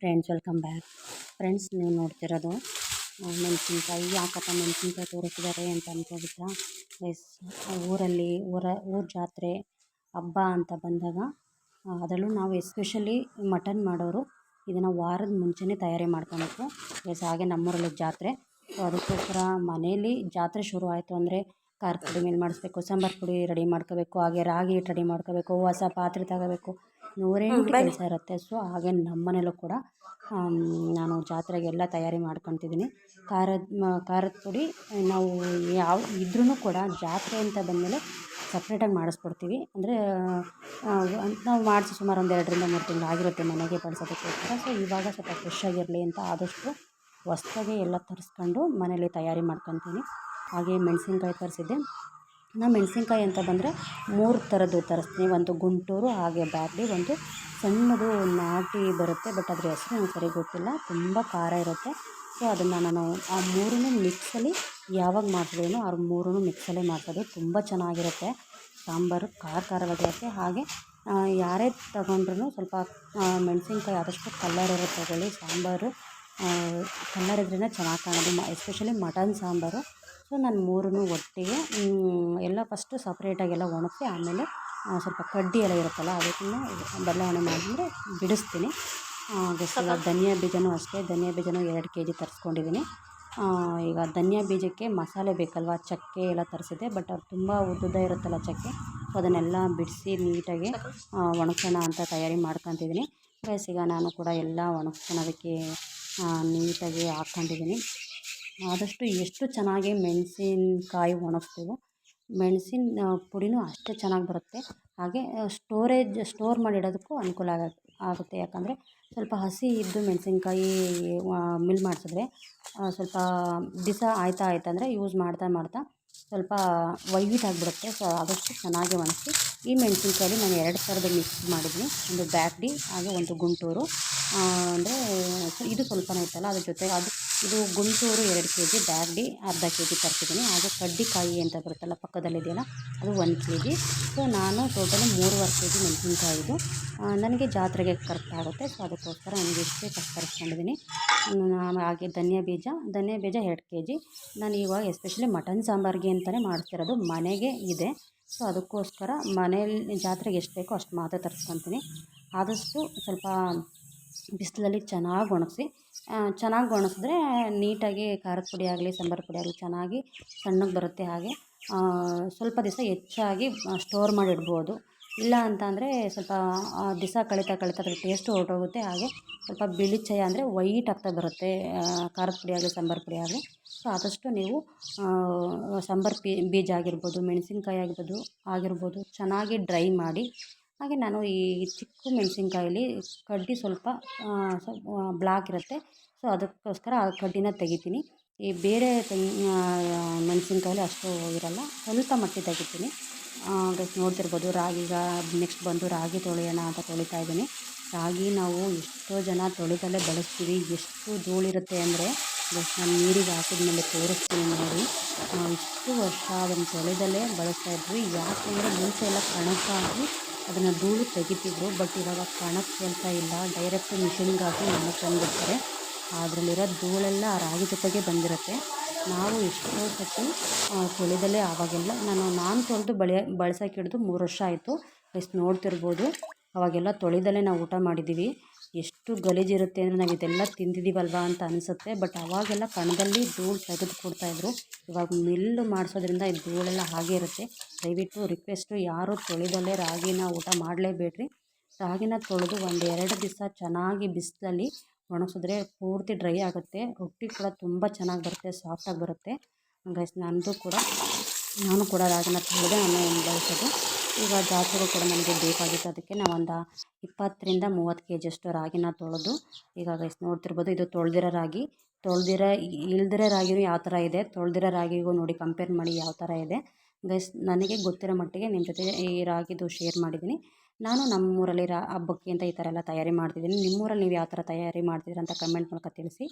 Friends welcome back friends ನೀವು ನೋಡ್ತಿರೋದು ಮೆಣಸಿನ್ಕಾಯಿ, ಯಾಕಪ್ಪ ಮೆಣಸಿನ್ಕಾಯಿ ತೋರಿಸಿದ್ದಾರೆ ಅಂತ ಅಂದ್ಕೊಬಿಟ್ರಾ ಎಸ್ ಊರಲ್ಲಿ, ಊರ ಊರ ಜಾತ್ರೆ ಹಬ್ಬ ಅಂತ ಬಂದಾಗ ಅದರಲ್ಲೂ ನಾವು ಎಸ್ಪೆಷಲಿ ಮಟನ್ ಮಾಡೋರು, ಇದನ್ನು ವಾರದ ಮುಂಚೆನೇ ತಯಾರಿ ಮಾಡ್ಕೊಬೇಕು. ಎಸ್ ಹಾಗೆ ನಮ್ಮೂರಲ್ಲಿ ಜಾತ್ರೆ. ಸೊ ಅದಕ್ಕೋಸ್ಕರ ಮನೇಲಿ ಜಾತ್ರೆ ಶುರು ಆಯಿತು ಅಂದರೆ ಖಾರದ ಪುಡಿ ಮೇಲೆ ಮಾಡಿಸ್ಬೇಕು, ಸಾಂಬಾರು ಪುಡಿ ರೆಡಿ ಮಾಡ್ಕೋಬೇಕು, ಹಾಗೆ ರಾಗಿ ಹಿಟ್ಟು ರೆಡಿ ಮಾಡ್ಕೋಬೇಕು, ಹೊಸ ಪಾತ್ರೆ ತಗೋಬೇಕು. ನೂರೆಂಟು ಕೆಲಸ ಇರುತ್ತೆ. ಸೊ ಹಾಗೆ ನಮ್ಮ ಮನೇಲೂ ಕೂಡ ನಾನು ಜಾತ್ರೆಗೆಲ್ಲ ತಯಾರಿ ಮಾಡ್ಕೊತಿದ್ದೀನಿ. ಖಾರದ ಖಾರದ ಪುಡಿ ನಾವು ಯಾವ ಇದ್ರೂ ಕೂಡ ಜಾತ್ರೆ ಅಂತ ಬಂದಮೇಲೆ ಸಪ್ರೇಟಾಗಿ ಮಾಡಿಸ್ಕೊಡ್ತೀವಿ. ಅಂದರೆ ನಾವು ಮಾಡಿಸಿ ಸುಮಾರು ಒಂದು ಎರಡರಿಂದ ಮೂರು ತಿಂಗಳು ಆಗಿರುತ್ತೆ ಮನೆಗೆ ಬಳಸೋದಕ್ಕೋಸ್ಕರ. ಸೊ ಇವಾಗ ಸ್ವಲ್ಪ ಫ್ರೆಶ್ ಆಗಿರಲಿ ಅಂತ ಆದಷ್ಟು ಹೊಸ್ದಾಗಿ ಎಲ್ಲ ತರಿಸ್ಕೊಂಡು ಮನೇಲಿ ತಯಾರಿ ಮಾಡ್ಕೊತೀನಿ. ಹಾಗೆ ಮೆಣಸಿನ್ಕಾಯಿ ತರಿಸಿದ್ದೆ. ನಾನು ಮೆಣಸಿನ್ಕಾಯಿ ಅಂತ ಬಂದರೆ ಮೂರು ಥರದ್ದು ತರಿಸ್ತೀನಿ. ಒಂದು ಗುಂಟೂರು, ಹಾಗೆ ಬ್ಯಾಡ್ಲಿ ಒಂದು ಸಣ್ಣದು ನಾಟಿ ಬರುತ್ತೆ, ಬಟ್ ಅದ್ರ ಹೆಸರು ನಂಗೆ ಸರಿ ಗೊತ್ತಿಲ್ಲ. ತುಂಬ ಖಾರ ಇರುತ್ತೆ. ಸೊ ಅದನ್ನು ನಾನು ಆ ಮೂರನ್ನೂ ಮಿಕ್ಸಲ್ಲಿ ಯಾವಾಗ ಮಾಡ್ತಿದ್ದೀನೋ ಆ ಮೂರನ್ನೂ ಮಿಕ್ಸಲ್ಲೇ ಮಾಡ್ಸೋದು. ತುಂಬ ಚೆನ್ನಾಗಿರುತ್ತೆ. ಸಾಂಬಾರು ಖಾರ ಖಾರವಾಗಿರುತ್ತೆ ಹಾಗೆ ಯಾರೇ ತಗೊಂಡ್ರೂ ಸ್ವಲ್ಪ ಮೆಣಸಿನ್ಕಾಯಿ ಆದಷ್ಟು ಕಲ್ಲರ್ ಇರುತ್ತೆ ತಗೊಳ್ಳಿ. ಸಾಂಬಾರು ಕಲ್ಲರ್ ಇದ್ರೇ ಚೆನ್ನಾಗಿ ಕಾಣೋದು. ಮ ಎಸ್ಪೆಷಲಿ ಮಟನ್ ಸಾಂಬಾರು. ಸೊ, ನಾನು ಮೂರನ್ನು ಒಟ್ಟಿಗೆ ಎಲ್ಲ ಫಸ್ಟು ಸಪ್ರೇಟಾಗೆಲ್ಲ ಒಣಗಿಸಿ, ಆಮೇಲೆ ಸ್ವಲ್ಪ ಕಡ್ಡಿ ಎಲ್ಲ ಇರುತ್ತಲ್ಲ ಅದಕ್ಕೂ ಬದಲಾವಣೆ ಮಾಡಿದ್ರೆ ಬಿಡಿಸ್ತೀನಿ. ಈಗ ಧನಿಯಾ ಬೀಜನೂ ಅಷ್ಟೇ, ಧನಿಯಾ ಬೀಜನೂ ಎರಡು ಕೆ ಜಿ ತರಿಸ್ಕೊಂಡಿದ್ದೀನಿ ಈಗ ಧನಿಯಾ ಬೀಜಕ್ಕೆ ಮಸಾಲೆ ಬೇಕಲ್ವ, ಚಕ್ಕೆ ಎಲ್ಲ ತರಿಸಿದೆ ಬಟ್ ಅದು ತುಂಬ ಉದ್ದುದ್ದ ಇರುತ್ತಲ್ಲ ಚಕ್ಕೆ ಸೊ ಅದನ್ನೆಲ್ಲ ಬಿಡಿಸಿ ನೀಟಾಗಿ ಒಣಗಿಸೋಣ ಒಣಗ್ಸೋಣ ಅಂತ ತಯಾರಿ ಮಾಡ್ಕೊತಿದ್ದೀನಿ ಗೈಸ್ ಈಗ ನಾನು ಕೂಡ ಎಲ್ಲ ಒಣಗ್ಸ್ಕೊಳೋದಕ್ಕೆ ನೀಟಾಗಿ ಹಾಕ್ಕೊಂಡಿದ್ದೀನಿ ಆದಷ್ಟು ಎಷ್ಟು ಚೆನ್ನಾಗಿ ಮೆಣಸಿನ್ಕಾಯಿ ಒಣಗಿಸ್ತೀವೋ ಮೆಣಸಿನ ಪುಡಿನೂ ಅಷ್ಟೇ ಚೆನ್ನಾಗಿ ಬರುತ್ತೆ. ಹಾಗೆ ಸ್ಟೋರೇಜ್, ಸ್ಟೋರ್ ಮಾಡಿಡೋದಕ್ಕೂ ಅನುಕೂಲ ಆಗ, ಆಗುತ್ತೆ. ಯಾಕಂದರೆ ಸ್ವಲ್ಪ ಹಸಿ ಇದ್ದು ಮೆಣಸಿನ್ಕಾಯಿ ಮಿಲ್ ಮಾಡಿಸಿದ್ರೆ ಸ್ವಲ್ಪ ದಿವಸ ಆಯ್ತಾ ಆಯ್ತಂದರೆ ಯೂಸ್ ಮಾಡ್ತಾ ಮಾಡ್ತಾ ಸ್ವಲ್ಪ ವೈಟ್ ಆಗಿಬಿಡುತ್ತೆ. ಸೊ ಆದಷ್ಟು ಚೆನ್ನಾಗಿ ಒಣಗಿಸಿ, ಈ ಮೆಣಸಿನ್ಕಾಯಲ್ಲಿ ನಾನು ಎರಡು ಥರದ್ದು ಮಿಕ್ಸ್ ಮಾಡಿದ್ದೀನಿ. ಒಂದು ಬ್ಯಾಟ್ಡಿ ಹಾಗೆ ಒಂದು ಗುಂಟೂರು. ಅಂದರೆ ಇದು ಸ್ವಲ್ಪನೇ ಇತ್ತಲ್ಲ, ಅದ್ರ ಜೊತೆ ಅದು, ಇದು ಗುಂಟೂರು ಎರಡು ಕೆ ಜಿ ಬ್ಯಾಗ್ಡಿ ಅರ್ಧ ಕೆ ಜಿ ತರ್ತಿದ್ದೀನಿ ಹಾಗೆ ಕಡ್ಡಿಕಾಯಿ ಅಂತ ಬರುತ್ತಲ್ಲ, ಪಕ್ಕದಲ್ಲಿದೆಯಲ್ಲ, ಅದು ಒಂದು ಕೆ ಜಿ ಸೊ ನಾನು ಟೋಟಲಿ ಮೂರುವರೆ ಕೆ ಜಿ ಮೆಣಸಿನ್ಕಾಯಿದು ನನಗೆ ಜಾತ್ರೆಗೆ ಕರೆಕ್ಟ್ ಆಗುತ್ತೆ. ಸೊ ಅದಕ್ಕೋಸ್ಕರ ನನಗೆ ಇಷ್ಟೇ ಕಟ್ ತರಿಸ್ಕೊಂಡಿದ್ದೀನಿ. ಹಾಗೆ ಧನಿಯಾ ಬೀಜ ಧನಿಯಾ ಬೀಜ ಎರಡು ಕೆ ಜಿ ನಾನು ಇವಾಗ ಎಸ್ಪೆಷಲಿ ಮಟನ್ ಸಾಂಬಾರಿಗೆ ಅಂತಲೇ ಮಾಡ್ತಿರೋದು ಮನೆಗೆ ಇದೆ. ಸೊ ಅದಕ್ಕೋಸ್ಕರ ಮನೆಯಲ್ಲಿ ಜಾತ್ರೆಗೆ ಎಷ್ಟು ಬೇಕೋ ಅಷ್ಟು ಮಾತ್ರ ತರಿಸ್ಕೊತೀನಿ. ಆದಷ್ಟು ಸ್ವಲ್ಪ ಬಿಸಿಲಲ್ಲಿ ಚೆನ್ನಾಗಿ ಒಣಗಿಸಿ ಚೆನ್ನಾಗಿ ಒಣಗಿಸಿದ್ರೆ ನೀಟಾಗಿ ಖಾರದ ಪುಡಿ ಆಗಲಿ, ಸಾಂಬಾರು ಪುಡಿ ಆಗಲಿ ಚೆನ್ನಾಗಿ ಸಣ್ಣಗೆ ಬರುತ್ತೆ ಹಾಗೆ. ಸ್ವಲ್ಪ ದಿವಸ ಹೆಚ್ಚಾಗಿ ಸ್ಟೋರ್ ಮಾಡಿ ಇಡ್ಬೋದು. ಇಲ್ಲ ಅಂತ ಅಂದರೆ ಸ್ವಲ್ಪ ದಿವಸ ಕಳೀತಾ ಕಳೀತಾ ಅದ್ರ ಟೇಸ್ಟು ಹೊರಟೋಗುತ್ತೆ. ಹಾಗೆ ಸ್ವಲ್ಪ ಬಿಳಿ ಚಯ ಅಂದರೆ ವೈಟ್ ಆಗ್ತಾ ಬರುತ್ತೆ. ಖಾರದ ಪುಡಿ ಆಗಲಿ, ಸಾಂಬಾರು ಪುಡಿ ಆಗಲಿ. ಸೊ ಆದಷ್ಟು ನೀವು ಸಾಂಬಾರು ಪಿ, ಬೀಜ ಆಗಿರ್ಬೋದು, ಮೆಣಸಿನ್ಕಾಯಿ ಆಗಿರ್ಬೋದು ಆಗಿರ್ಬೋದು, ಚೆನ್ನಾಗಿ ಡ್ರೈ ಮಾಡಿ. ಹಾಗೆ ನಾನು ಈ ಚಿಕ್ಕ ಮೆಣಸಿನ್ಕಾಯಲ್ಲಿ ಕಡ್ಡಿ ಸ್ವಲ್ಪ ಬ್ಲಾಕ್ ಇರುತ್ತೆ. ಸೊ ಅದಕ್ಕೋಸ್ಕರ ಆ ಕಡ್ಡಿನ ತೆಗಿತೀನಿ. ಈ ಬೇರೆ ತೆಂಗ್ ಮೆಣಸಿನ್ಕಾಯಲ್ಲಿ ಅಷ್ಟು ಇರಲ್ಲ. ಸ್ವಲ್ಪ ಮಟ್ಟಿಗೆ ತೆಗಿತೀನಿ. ನೋಡ್ತಿರ್ಬೋದು, ರಾಗಿಗ ನೆಕ್ಸ್ಟ್ ಬಂದು ರಾಗಿ ತೊಳೆಯೋಣ ಅಂತ ತೊಳಿತಾ ಇದ್ದೀನಿ. ರಾಗಿ ನಾವು ಎಷ್ಟೋ ಜನ ತೊಳೆದಲ್ಲೇ ಬಳಸ್ತೀವಿ. ಎಷ್ಟು ಧೂಳಿರುತ್ತೆ ಅಂದರೆ ನಾನು ನೀರಿಗೆ ಹಾಕಿದ್ಮೇಲೆ ತೋರಿಸ್ತೀನಿ ನೋಡಿ. ನಾವು ಇಷ್ಟು ವರ್ಷ ಅದನ್ನು ತೊಳೆದಲ್ಲೇ ಬಳಸ್ತಾ ಇದ್ವಿ. ಯಾಕೆಂದರೆ ಮುಂಚೆ ಎಲ್ಲ ಕಣಕ್ಕಾಗಿ ಅದನ್ನು ಧೂಳು ತೆಗಿತಿದ್ರು. ಬಟ್ ಇವಾಗ ಕಣಕ್ಕೆ ಕೆಲಸ ಇಲ್ಲ. ಡೈರೆಕ್ಟ್ ಮಿಷಿನ್ಗಾಗಿ ಹಾಕಿ ಮನೆಗೆ ತಂದುಬಿಡ್ತಾರೆ ಅದರಲ್ಲಿರೋ ಧೂಳೆಲ್ಲ ರಾಗಿ ಜೊತೆಗೆ ಬಂದಿರುತ್ತೆ. ನಾವು ಎಷ್ಟೋ ಸತಿ ತೊಳೆದಲ್ಲೇ ಆವಾಗೆಲ್ಲ ನಾನು ನಾನು ತೊಳೆದು ಬಳಿಯ ಬಳಸೋಕೆ ಹಿಡಿದು ಮೂರು ವರ್ಷ ಆಯಿತು. ಎಷ್ಟು ನೋಡ್ತಿರ್ಬೋದು. ಅವಾಗೆಲ್ಲ ತೊಳೆದಲ್ಲೇ ನಾವು ಊಟ ಮಾಡಿದ್ದೀವಿ. ಎಷ್ಟು ಗಲೀಜಿರುತ್ತೆ ಅಂದರೆ ನಾವು ಇದೆಲ್ಲ ತಿಂದಿದ್ದೀವಲ್ವ ಅಂತ ಅನಿಸುತ್ತೆ. ಬಟ್ ಅವಾಗೆಲ್ಲ ಕಣದಲ್ಲಿ ಧೂಳು ತೆಗೆದು ಕೊಡ್ತಾಯಿದ್ರು ಇವಾಗ ಮಿಲ್ಲು ಮಾಡಿಸೋದ್ರಿಂದ ಈ ಧೂಳೆಲ್ಲ ಹಾಗೆ ಇರುತ್ತೆ. ದಯವಿಟ್ಟು ರಿಕ್ವೆಸ್ಟು, ಯಾರು ತೊಳೆದಲ್ಲೇ ರಾಗಿನ ಊಟ ಮಾಡಲೇಬೇಡ್ರಿ. ರಾಗಿನ ತೊಳೆದು ಒಂದು ಎರಡು ದಿವಸ ಚೆನ್ನಾಗಿ ಬಿಸಿಲಲ್ಲಿ ಒಣಗಿಸಿದ್ರೆ ಪೂರ್ತಿ ಡ್ರೈ ಆಗುತ್ತೆ. ರೊಟ್ಟಿ ಕೂಡ ತುಂಬ ಚೆನ್ನಾಗಿ ಬರುತ್ತೆ ಸಾಫ್ಟಾಗಿ ಬರುತ್ತೆ. ಗೈಸ್ ನನ್ನದು ಕೂಡ, ನಾನು ಕೂಡ ರಾಗಿನ ತೊಳೆದೆ ನಾನು ಬಳಸೋದು. ಈಗ ಜಾತ್ರೆಗೂ ಕೂಡ ನನಗೆ ಬೇಕಾಗಿತ್ತು. ಅದಕ್ಕೆ ನಾವು ಒಂದು ಇಪ್ಪತ್ತರಿಂದ ಮೂವತ್ತು ಕೆ ಜಿಯಷ್ಟು ರಾಗಿನ ತೊಳೆದು, ಈಗ ಗೈಸ್ ನೋಡ್ತಿರ್ಬೋದು, ಇದು ತೊಳೆದಿರೋ ರಾಗಿ. ತೊಳೆದಿರೋ, ಇಲ್ದಿರೋ ರಾಗಿನೂ ಯಾವ ಥರ ಇದೆ? ತೊಳೆದಿರೋ ರಾಗಿಗೂ ನೋಡಿ ಕಂಪೇರ್ ಮಾಡಿ ಯಾವ ಥರ ಇದೆ? ಗೈಸ್, ನನಗೆ ಗೊತ್ತಿರೋ ಮಟ್ಟಿಗೆ ನಿಮ್ಮ ಜೊತೆ ಈ ರಾಗಿದು ಶೇರ್ ಮಾಡಿದ್ದೀನಿ. ನಾನು ನಮ್ಮೂರಲ್ಲಿ ಹಬ್ಬಕ್ಕೆ ಅಂತ ಈ ಥರ ಎಲ್ಲ ತಯಾರಿ ಮಾಡ್ತಿದ್ದೀನಿ. ನಿಮ್ಮೂರಲ್ಲಿ ನೀವು ಯಾವ ಥರ ತಯಾರಿ ಮಾಡ್ತಿದ್ದೀರಾ ಅಂತ ಕಮೆಂಟ್ ಮೂಲಕ ತಿಳಿಸಿ.